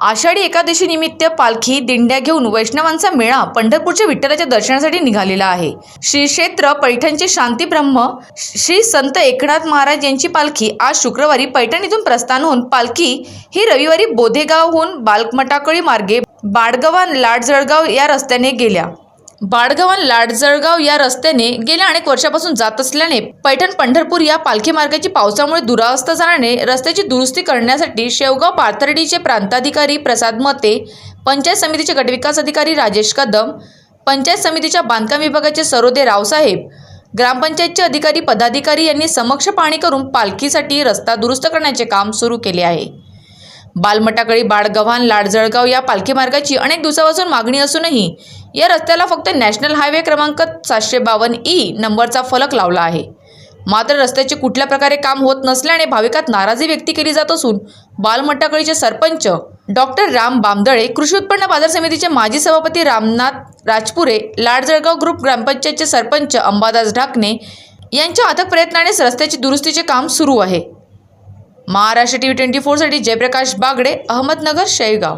आषाढी एकादशी निमित्त पालखी दिंड्या घेऊन वैष्णवांचा मेळा पंढरपूरच्या विठ्ठलाच्या दर्शनासाठी निघालेला आहे. श्री क्षेत्र पैठणचे शांती ब्रह्म श्री संत एकनाथ महाराज यांची पालखी आज शुक्रवारी पैठण इथून प्रस्थान होऊन पालखी ही रविवारी बोधेगावहून बालकमटाकळी मार्गे बाडगव्हाण लाडजळगाव या रस्त्याने गेल्या. बाडगव्हाण लाडजळगाव या रस्त्याने गेल्या अनेक वर्षापासून जात असल्याने पैठण पंढरपूर या पालखी मार्गाची पावसामुळे दुरावस्था झाल्याने रस्त्याची दुरुस्ती करण्यासाठी शेवगाव पाथर्डीचे प्रांताधिकारी प्रसाद मते पंचायत समितीचे गटविकास अधिकारी राजेश कदम पंचायत समितीच्या बांधकाम विभागाचे सरोदे रावसाहेब ग्रामपंचायतचे अधिकारी पदाधिकारी यांनी समक्ष पाहणी करून पालखीसाठी रस्ता दुरुस्त करण्याचे काम सुरू केले आहे. बालमटाकळी बाळगव्हाण लाडजळगाव या पालखी मार्गाची अनेक दिवसापासून मागणी असूनही या रस्त्याला फक्त नॅशनल हायवे क्रमांक सातशे बावन्न ई नंबरचा फलक लावला आहे. मात्र रस्त्याचे कुठल्या प्रकारे काम होत नसल्याने भाविकात नाराजी व्यक्त केली जात असून बालमटाकळीचे सरपंच डॉक्टर राम बामदळे कृषी उत्पन्न बाजार समितीचे माजी सभापती रामनाथ राजपुरे लाडजळगाव ग्रुप ग्रामपंचायतचे सरपंच अंबादास ढाकणे यांच्या अथक प्रयत्नानेच रस्त्याची दुरुस्तीचे काम सुरू आहे. महाराष्ट्र टीव्ही ट्वेंटी फोरसाठी जयप्रकाश बागडे अहमदनगर शेळगाव